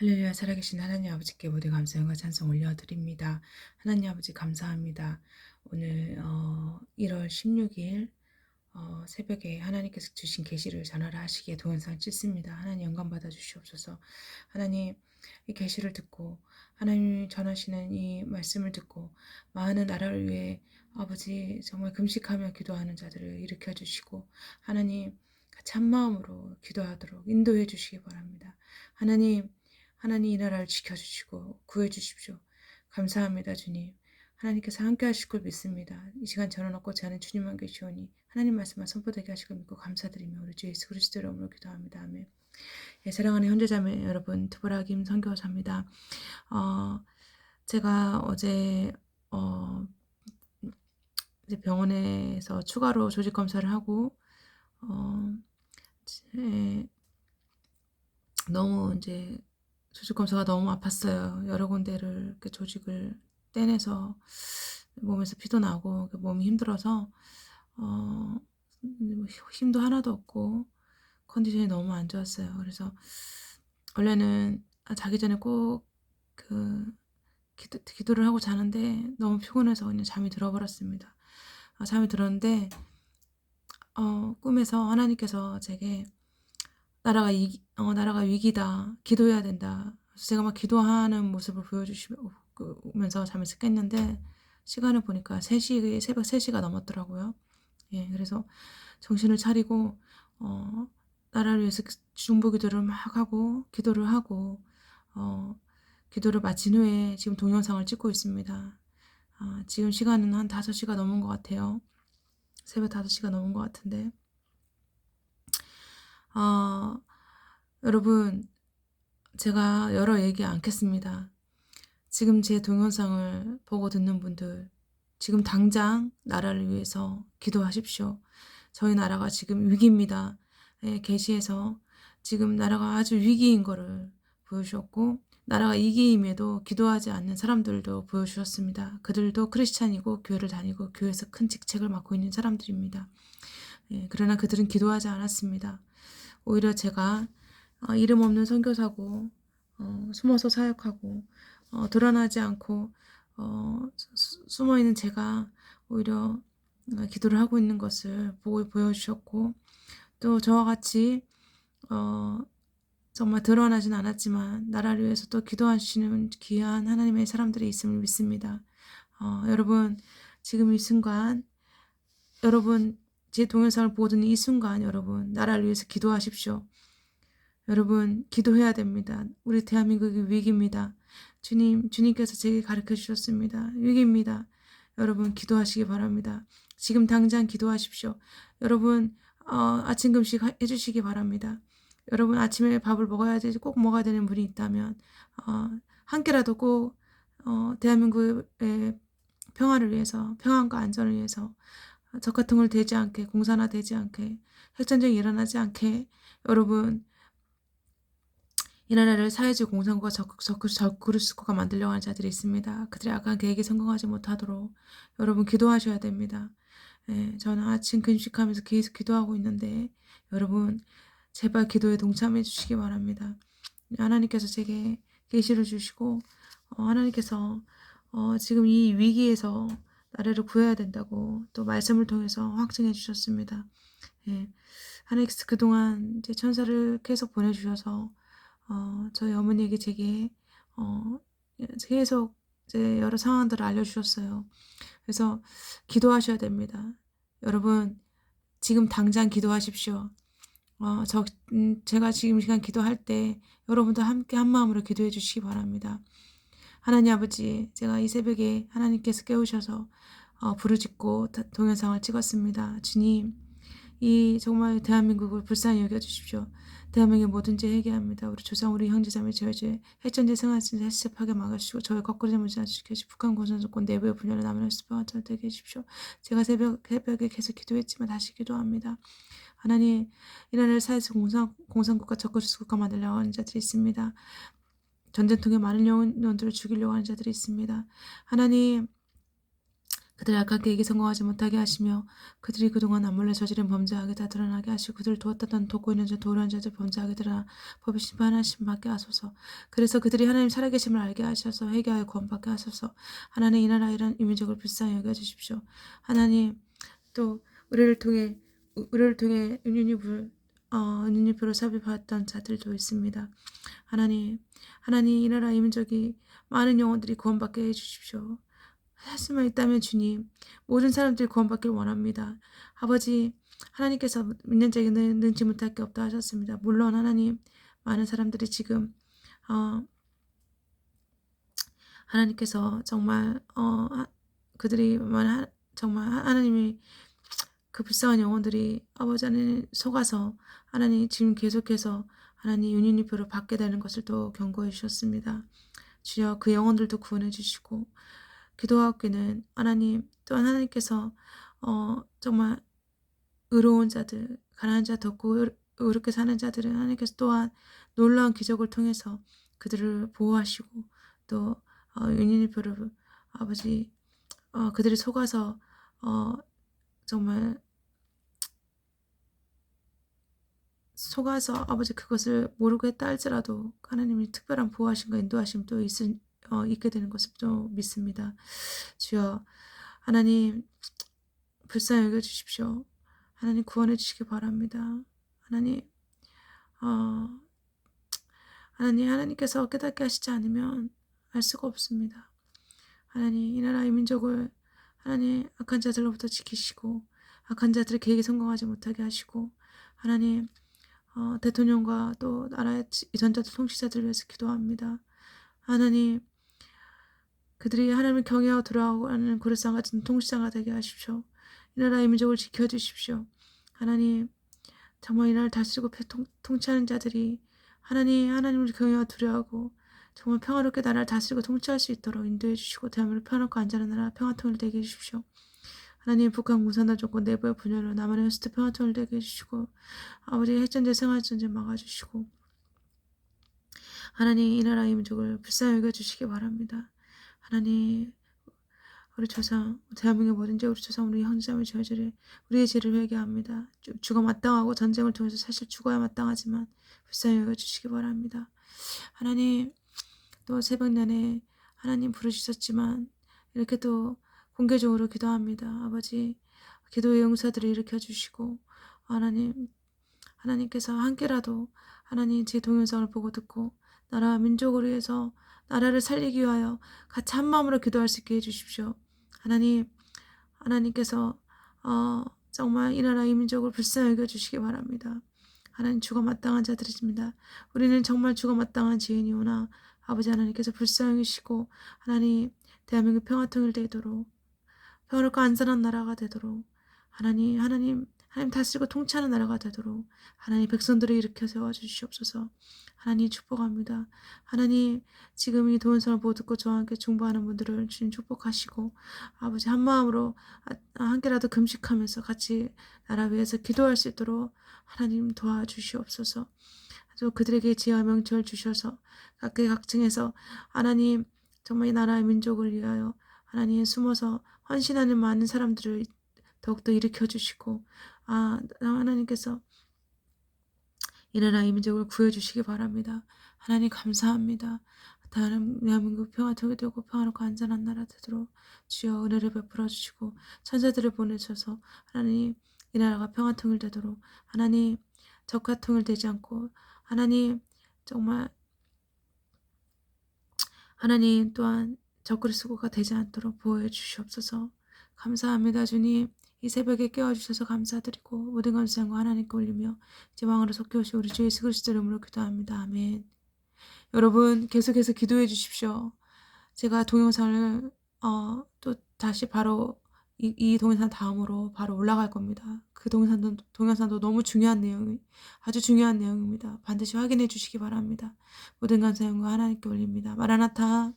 할렐루야 살아계신 하나님 아버지께 모두 감사와 찬송 올려드립니다. 하나님 아버지 감사합니다. 오늘 어, 1월 16일 어, 새벽에 하나님께서 주신 계시를 전하라 하시기에 동영상 찍습니다. 하나님 영광 받아 주시옵소서. 하나님 이 계시를 듣고 하나님이 전하시는 이 말씀을 듣고 많은 나라를 위해 아버지 정말 금식하며 기도하는 자들을 일으켜 주시고 하나님 참 마음으로 기도하도록 인도해 주시기 바랍니다. 하나님 하나님 이 나라를 지켜주시고 구해주십시오. 감사합니다, 주님. 하나님께서 함께 하실 걸 믿습니다. 이 시간 저는 없고지 않은 주님만 계시오니 하나님 말씀만 선포되게 하실 걸 믿고 감사드리며 우리 주 예수 그리스도의 이름으로 기도합니다. 아멘. 예, 사랑하는 현재자매 여러분, 투보라 김 선교사입니다. 어, 제가 어제 어, 이제 병원에서 추가로 조직 검사를 하고 어, 제, 너무 이제 조직 검사가 너무 아팠어요. 여러 군데를 이렇게 조직을 떼내서 몸에서 피도 나고 몸이 힘들어서 어, 뭐 힘도 하나도 없고 컨디션이 너무 안 좋았어요. 그래서 원래는 자기 전에 꼭그 기도, 기도를 하고 자는데 너무 피곤해서 그냥 잠이 들어버렸습니다. 아, 잠이 들었는데 어, 꿈에서 하나님께서 제게 나라가 이, 어, 나라가 위기다. 기도해야 된다. 그래서 제가 막 기도하는 모습을 보여주시면서 잠에서 깼는데 시간을 보니까 3시, 새벽 3시가 넘었더라고요. 예, 그래서 정신을 차리고 어, 나라를 위해서 중보 기도를 막 하고 기도를 하고 어, 기도를 마친 후에 지금 동영상을 찍고 있습니다. 아, 지금 시간은 한 5시가 넘은 것 같아요. 새벽 5시가 넘은 것 같은데 어, 여러분, 제가 여러 얘기 않겠습니다. 지금 제 동영상을 보고 듣는 분들, 지금 당장 나라를 위해서 기도하십시오. 저희 나라가 지금 위기입니다. 예, 계시에서 지금 나라가 아주 위기인 거를 보여주셨고, 나라가 위기임에도 기도하지 않는 사람들도 보여주셨습니다. 그들도 크리스찬이고 교회를 다니고 교회에서 큰 직책을 맡고 있는 사람들입니다. 예, 그러나 그들은 기도하지 않았습니다. 오히려 제가 어, 이름 없는 선교사고 어, 숨어서 사역하고 어, 드러나지 않고 어, 숨어 있는 제가 오히려 어, 기도를 하고 있는 것을 보고 보여주셨고 또 저와 같이 어, 정말 드러나진 않았지만 나라를 위해서 또 기도하시는 귀한 하나님의 사람들이 있음을 믿습니다. 어, 여러분 지금 이 순간 여러분 제 동영상을 보던 이 순간 여러분 나라를 위해서 기도하십시오. 여러분 기도해야 됩니다. 우리 대한민국이 위기입니다. 주님 주님께서 제게 가르쳐 주셨습니다. 위기입니다. 여러분 기도하시기 바랍니다. 지금 당장 기도하십시오. 여러분 어, 아침 금식 해주시기 바랍니다. 여러분 아침에 밥을 먹어야 되지 꼭 먹어야 되는 분이 있다면 어, 한 끼라도 꼭 어, 대한민국의 평화를 위해서 평안과 안전을 위해서 적화통을 되지 않게 공산화 되지 않게 핵전쟁이 일어나지 않게 여러분 이 나라를 사회주의 공산국가 적그루스코가 만들려고 하는 자들이 있습니다. 그들이 악한 계획에 성공하지 못하도록 여러분 기도하셔야 됩니다. 예, 저는 아침 근식하면서 계속 기도하고 있는데 여러분 제발 기도에 동참해 주시기 바랍니다. 하나님께서 제게 계시를 주시고 어, 하나님께서 어, 지금 이 위기에서 나라를 구해야 된다고 또 말씀을 통해서 확증해 주셨습니다. 예. 하나님께서 그동안 이제 천사를 계속 보내주셔서 어, 저희 어머니에게 제게 어, 계속 이제 여러 상황들을 알려주셨어요. 그래서 기도하셔야 됩니다. 여러분 지금 당장 기도하십시오. 어, 저, 음, 제가 지금 시간 기도할 때 여러분도 함께 한 마음으로 기도해 주시기 바랍니다. 하나님 아버지, 제가 이 새벽에 하나님께서 깨우셔서 어, 부르짖고 동영상을 찍었습니다. 주님, 이 정말 대한민국을 불쌍히 여겨주십시오. 대한민국의 모든 죄 회개합니다. 우리 조상, 우리 형제자매 저희 죄, 핵전제 생활신세 해시하게 막아주시고 저희 거꾸로 문제 지켜주시고 북한 공산정권 내부의 분열을 남을 수방한 되게 해주십시오. 제가 새벽, 새벽에 계속 기도했지만 다시 기도합니다. 하나님, 이란을 사회에서 공산, 공산국가 적그리스국가 만들려고 하는 자들이 있습니다. 전쟁통에 많은 영혼들을 죽이려고 하는 자들이 있습니다. 하나님, 그들을 악한 계획에 성공하지 못하게 하시며 그들이 그동안 암몰래 저지른 범죄하게 다 드러나게 하시고 그들을 도왔다던 돕고 있는 자 도우려는 자들 범죄하게 드러나 법의 심판하심 받게 하소서. 그래서 그들이 하나님 살아계심을 알게 하셔서 회개하여 구원받게 하소서. 하나님 이 나라 이런 이민족을 불쌍히 여겨주십시오. 하나님 또 우리를 통해 우- 우리를 통해 은유니 불 어, 은유니불을 삽입받았던 자들도 있습니다 하나님 하나님 이 나라 이민족이 많은 영혼들이 구원받게 해주십시오 할 수만 있다면 주님, 모든 사람들이 구원받길 원합니다. 아버지, 하나님께서 믿는 자에게는 능치 못할 게 없다 하셨습니다. 물론 하나님, 많은 사람들이 지금 어, 하나님께서 정말 어, 하- 그들이 만 정말 하- 하나님이 그 불쌍한 영혼들이 아버지 하나님 속아서 하나님 지금 계속해서 하나님 윤인이표를 받게 되는 것을 또 경고해 주셨습니다. 주여 그 영혼들도 구원해 주시고 기도하기는 하나님 또한 하나님께서 어 정말 의로운 자들 가난한 자 의- 의롭게 사는 자들은 하나님께서 또한 놀라운 기적을 통해서 그들을 보호하시고 또 어, 윤인이표를 아버지 어, 그들이 속아서 어, 정말 속아서 아버지 그것을 모르고 했다 할지라도 하나님이 특별한 보호하심과 인도하심 또 있을, 어, 있게 되는 것을 좀 믿습니다. 주여 하나님 불쌍히 여겨주십시오. 하나님 구원해 주시기 바랍니다. 하나님 어, 하나님 하나님께서 깨닫게 하시지 않으면 알 수가 없습니다. 하나님 이 나라 의 민족을 하나님 악한 자들로부터 지키시고 악한 자들의 계획에 성공하지 못하게 하시고 하나님 어, 대통령과 또 나라의 이전자들 통치자들을 위해서 기도합니다. 하나님 그들이 하나님을 경외하고 돌아오고 하는 고르상 같은 통치자가 되게 하십시오. 이 나라의 민족을 지켜주십시오. 하나님 정말 이 나라를 다스리고 통, 통치하는 자들이 하나님 하나님을 경외하고 두려워하고 정말 평화롭게 나라를 다스리고 통치할 수 있도록 인도해 주시고 대한민국 평화롭고 안전한 나라 평화통일 되게 해 주십시오. 하나님 북한 공산당 정권 내부의 분열로 남한의 호스트 평화통일 되게 해주시고 아버지 핵전쟁 생활전쟁 막아주시고 하나님 이 나라의 민족을 불쌍히 여겨주시기 바랍니다. 하나님 우리 조상 대한민국 모든 죄 우리 조상 우리 형제자매 저희들의 우리의 죄를 회개합니다. 죽- 죽어 마땅하고 전쟁을 통해서 사실 죽어야 마땅하지만 불쌍히 여겨주시기 바랍니다. 하나님 또 새벽 내내 하나님 부르셨지만 이렇게 또 공개적으로 기도합니다. 아버지 기도의 용사들을 일으켜 주시고 하나님 하나님께서 함께라도 하나님 제 동영상을 보고 듣고 나라와 민족을 위해서 나라를 살리기 위하여 같이 한 마음으로 기도할 수 있게 해주십시오. 하나님 하나님께서 어, 정말 이 나라 이 민족을 불쌍히 여겨주시기 바랍니다. 하나님 죽어 마땅한 자들입니다. 우리는 정말 죽어 마땅한 죄인이오나 아버지 하나님께서 불쌍히 여기시고 하나님 대한민국 평화통일 되도록 평화롭고 안전한 나라가 되도록 하나님 하나님 하나님 다스리고 통치하는 나라가 되도록 하나님 백성들을 일으켜 세워 주시옵소서. 하나님 축복합니다. 하나님 지금 이 동영상을 보고 듣고 저와 함께 중보하는 분들을 주님 축복하시고 아버지 한 마음으로 아- 함께라도 금식하면서 같이 나라 위해서 기도할 수 있도록 하나님 도와주시옵소서. 또 그들에게 지혜와 명철 주셔서 각계 각층에서 하나님 정말 이 나라의 민족을 위하여 하나님 숨어서 헌신하는 많은 사람들을 더욱더 일으켜 주시고 아 하나님께서 이 나라 이 민족을 구해 주시기 바랍니다. 하나님 감사합니다. 다른 대한민국 평화통이 되고 평화롭고 안전한 나라 되도록 주여 은혜를 베풀어 주시고 천사들을 보내셔서 하나님 이 나라가 평화 통일 되도록 하나님 적과 통일되지 않고 하나님 정말 하나님 또한 적그리 수고가 되지 않도록 보호해 주시옵소서 감사합니다 주님 이 새벽에 깨워주셔서 감사드리고 모든 감사과 하나님께 올리며 이제 왕으로 속해 오신 우리 주 예수 그리스도 이름으로 기도합니다 아멘 여러분 계속해서 기도해 주십시오 제가 동영상을 어, 또 다시 바로 이, 이 동영상 다음으로 바로 올라갈 겁니다. 그 동영상도, 동영상도 너무 중요한 내용이 아주 중요한 내용입니다. 반드시 확인해 주시기 바랍니다. 모든 감사 영광 하나님께 올립니다. 마라나타